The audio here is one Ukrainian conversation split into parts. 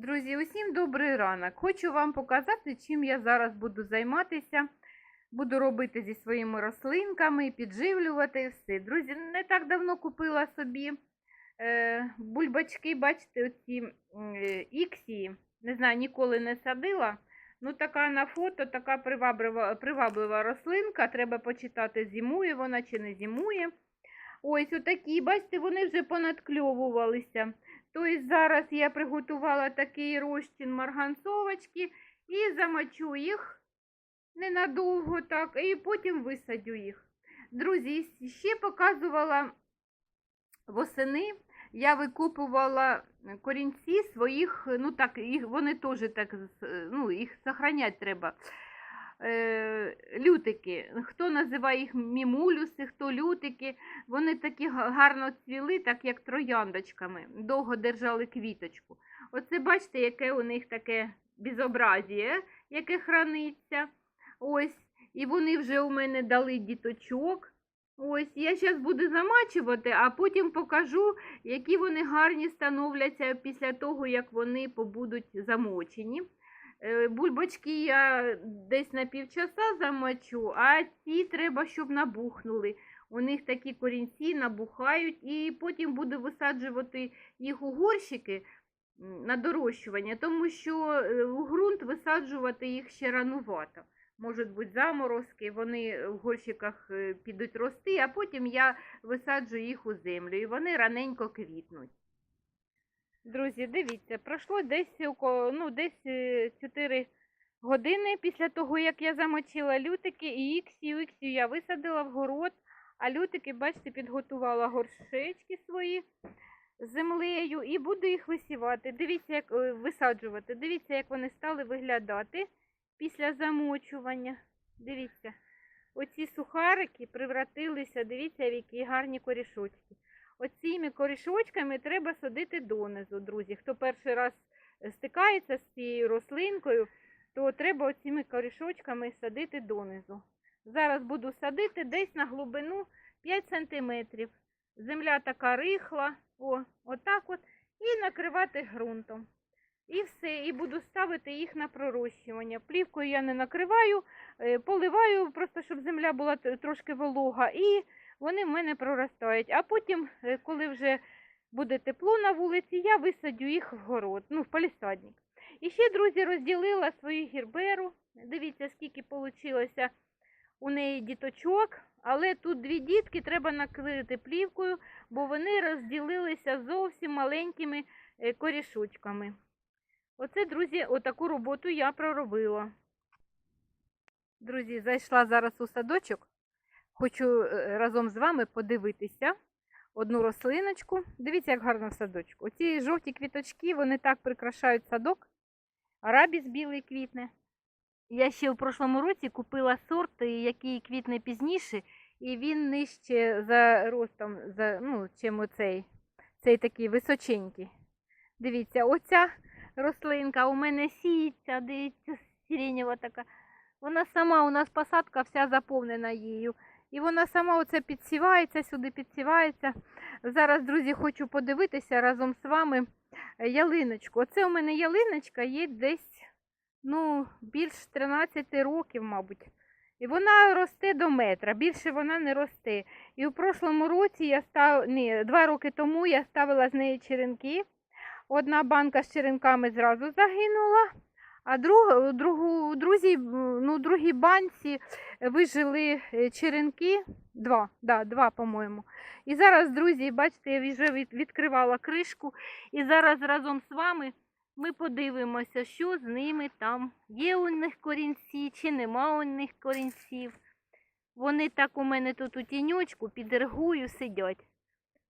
Друзі, усім добрий ранок. Хочу вам показати, чим я зараз буду займатися. Буду робити зі своїми рослинками, підживлювати все. Друзі, не так давно купила собі е, бульбачки, бачите, оці е, іксії. Не знаю, ніколи не садила. Ну, така на фото, така приваблива, приваблива рослинка. Треба почитати, зимує вона чи не зимує. Ось отакі, бачите, вони вже понадкльовувалися. Тобто зараз я приготувала такий розчин марганцовочки і замочу їх ненадовго так, і потім висадю їх. Друзі, ще показувала восени, я викупувала корінці своїх, ну так, їх, вони теж так, ну, їх сохранять треба. Е, лютики. Хто називає їх мімулюси, хто лютики. Вони такі гарно цвіли, так як трояндочками. Довго держали квіточку. Оце бачите, яке у них таке безобразіє, яке храниться. Ось. І вони вже у мене дали діточок. Ось, я зараз буду замачувати, а потім покажу, які вони гарні становляться після того, як вони побудуть замочені. Е, Бульбочки я десь на півчаса замочу, а ці треба, щоб набухнули. У них такі корінці набухають, і потім буду висаджувати їх у горщики на дорощування, тому що е, у ґрунт висаджувати їх ще ранувато. Можуть бути заморозки, вони в горщиках е, підуть рости, а потім я висаджу їх у землю, і вони раненько квітнуть. Друзі, дивіться, пройшло десь ну, десь 4 години після того, як я замочила лютики і іксію. Іксію я висадила в город, а лютики, бачите, підготувала горшечки свої землею і буду їх висівати. Дивіться, як е, висаджувати. Дивіться, як вони стали виглядати після замочування. Дивіться, оці сухарики превратилися, дивіться, в які гарні корішочки. Оціми корішочками треба садити донизу, друзі. Хто перший раз е, стикається з цією рослинкою, то треба оціми корішочками садити донизу. Зараз буду садити десь на глибину 5 сантиметрів. Земля така рихла, о, отак от, і накривати ґрунтом. І все, і буду ставити їх на пророщування. Плівкою я не накриваю, е, поливаю, просто щоб земля була трошки волога, і вони в мене проростають. А потім, е, коли вже буде тепло на вулиці, я висадю їх в город, ну, в палісадник. І ще, друзі, розділила свою гірберу. Дивіться, скільки вийшло у неї діточок. Але тут дві дітки треба накрити плівкою, бо вони розділилися зовсім маленькими е, корішочками. Оце, друзі, отаку роботу я проробила. Друзі, зайшла зараз у садочок. Хочу е, разом з вами подивитися одну рослиночку. Дивіться, як гарно в садочку. Оці жовті квіточки, вони так прикрашають садок. Арабіс білий квітне. Я ще в прошлому році купила сорт, е, який квітне пізніше, і він нижче за ростом, за, ну, чим оцей. Цей такий височенький. Дивіться, оця рослинка у мене сіється, дивіться, сиренєва така. Вона сама, у нас посадка вся заповнена її. І вона сама оце підсівається, сюди підсівається. Зараз, друзі, хочу подивитися разом з вами е, ялиночку. Оце у мене ялиночка є десь ну, більш 13 років, мабуть. І вона росте до метра, більше вона не росте. І у прошлому році я став, ні, два роки тому я ставила з неї черенки. Одна банка з черенками зразу загинула, а друг, другу, друзі, ну, у другій банці вижили е, черенки, два, да, два, по-моєму. І зараз, друзі, бачите, я вже від- відкривала кришку, і зараз разом з вами ми подивимося, що з ними там. Є у них корінці чи нема у них корінців. Вони так у мене тут у тіньочку під ергою сидять.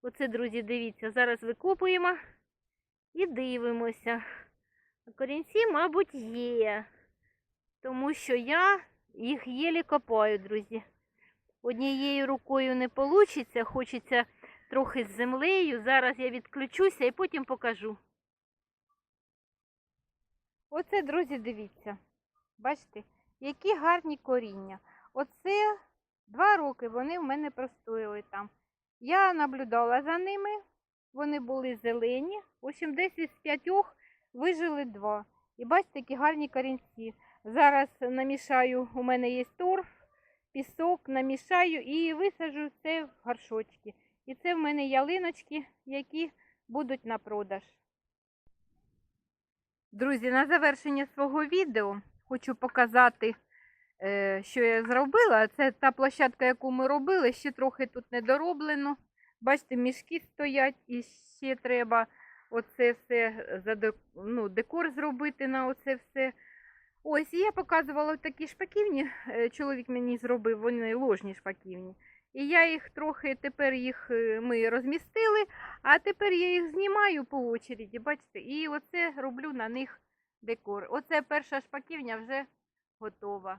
Оце, друзі, дивіться, зараз викопуємо і дивимося. Корінці, мабуть, є. Тому що я їх єлі копаю, друзі. Однією рукою не вийде, хочеться трохи з землею. Зараз я відключуся і потім покажу. Оце, друзі, дивіться. Бачите, які гарні коріння. Оце два роки вони в мене простояли там. Я наблюдала за ними, вони були зелені. В общем, десь із п'ятьох вижили два. І бачите, які гарні корінці. Зараз намішаю, у мене є торф, пісок, намішаю і висаджу це в горшочки. І це в мене ялиночки, які будуть на продаж. Друзі, на завершення свого відео хочу показати, е, що я зробила. Це та площадка, яку ми робили, ще трохи тут не дороблено. Бачите, мішки стоять і ще треба оце все задек... ну, декор зробити на оце все. Ось, і я показувала такі шпаківні, е, чоловік мені зробив, вони ложні шпаківні. І я їх трохи, тепер їх е, ми розмістили, а тепер я їх знімаю по очереді, бачите, і оце роблю на них декор. Оце перша шпаківня вже готова.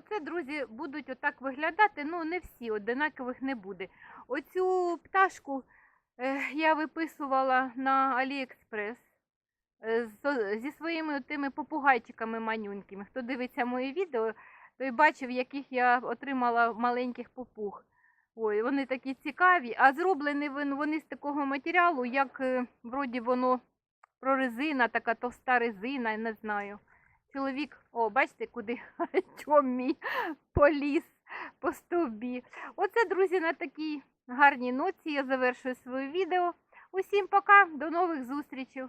Оце, друзі, будуть отак виглядати. Ну, не всі, одинакових не буде. Оцю пташку е, я виписувала на Аліекспрес е, зі своїми тими попугайчиками манюнькими. Хто дивиться моє відео, той бачив, яких я отримала маленьких попуг. Ой, вони такі цікаві, а зроблені вон- вони з такого матеріалу, як е, вроді воно прорезина, така товста резина, не знаю. Чоловік, о, бачите, куди Артем мій поліз по стовбі. Оце, друзі, на такій гарній ноці я завершую своє відео. Усім пока, до нових зустрічей.